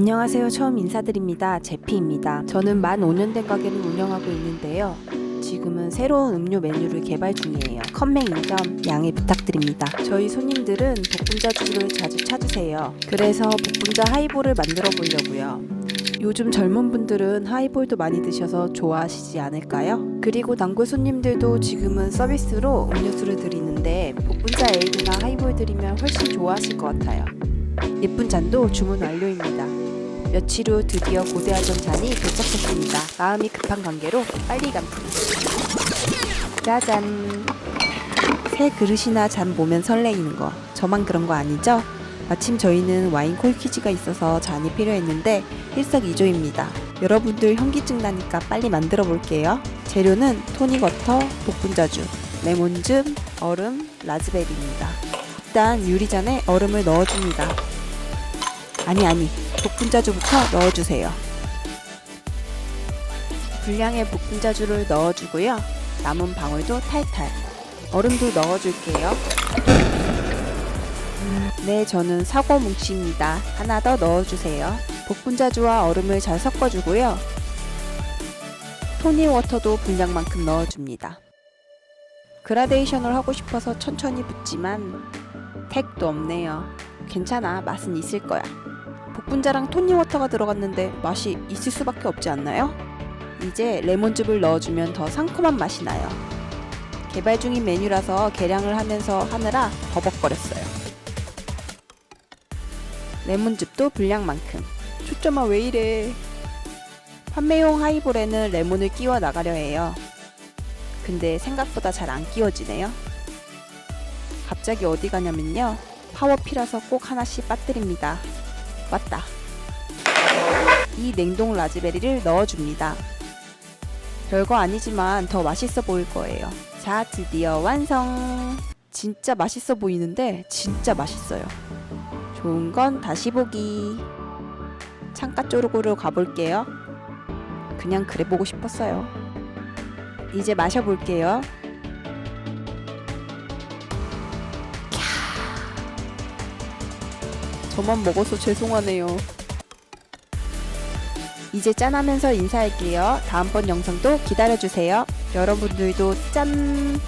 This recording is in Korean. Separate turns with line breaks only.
안녕하세요. 처음 인사드립니다. 제피입니다. 저는 만 5년 된 가게를 운영하고 있는데요. 지금은 새로운 음료 메뉴를 개발 중이에요. 컴맹 인 점 양해 부탁드립니다. 저희 손님들은 복분자주를 자주 찾으세요. 그래서 복분자 하이볼을 만들어 보려고요. 요즘 젊은 분들은 하이볼도 많이 드셔서 좋아하시지 않을까요? 그리고 단골 손님들도 지금은 서비스로 음료수를 드리는데 복분자 에이드나 하이볼 드리면 훨씬 좋아하실 것 같아요. 예쁜 잔도 주문 완료입니다. 며칠 후 드디어 고대하던 잔이 도착했습니다. 마음이 급한 관계로 빨리 감기. 짜잔. 새 그릇이나 잔 보면 설레이는 거. 저만 그런 거 아니죠? 마침 저희는 와인 콜키지가 있어서 잔이 필요했는데 일석이조입니다. 여러분들 현기증 나니까 빨리 만들어 볼게요. 재료는 토닉워터, 복분자주, 레몬즙, 얼음, 라즈베리입니다. 일단 유리잔에 얼음을 넣어줍니다. 아니 아니 복분자주부터 넣어주세요. 분량의 복분자주를 넣어주고요. 남은 방울도 탈탈. 얼음도 넣어줄게요. 네, 저는 사과 뭉치입니다. 하나 더 넣어주세요. 복분자주와 얼음을 잘 섞어주고요. 토닉워터도 분량만큼 넣어줍니다. 그라데이션을 하고 싶어서 천천히 붓지만 택도 없네요. 괜찮아, 맛은 있을 거야. 복분자랑 토닉워터가 들어갔는데 맛이 있을 수밖에 없지 않나요? 이제 레몬즙을 넣어주면 더 상큼한 맛이 나요. 개발 중인 메뉴라서 계량을 하면서 하느라 버벅거렸어요. 레몬즙도 분량만큼. 초점아 왜 이래? 판매용 하이볼에는 레몬을 끼워 나가려 해요. 근데 생각보다 잘 안 끼워지네요. 갑자기 어디 가냐면요. 파워피라서 꼭 하나씩 빠뜨립니다. 왔다. 이 냉동 라즈베리를 넣어줍니다. 별거 아니지만 더 맛있어 보일 거예요. 자, 드디어 완성! 진짜 맛있어 보이는데 진짜 맛있어요. 좋은 건 다시 보기. 창가 쪽으로 가볼게요. 그냥 그래 보고 싶었어요. 이제 마셔볼게요. 저만 먹어서 죄송하네요. 이제 짠하면서 인사할게요. 다음번 영상도 기다려주세요. 여러분들도 짠!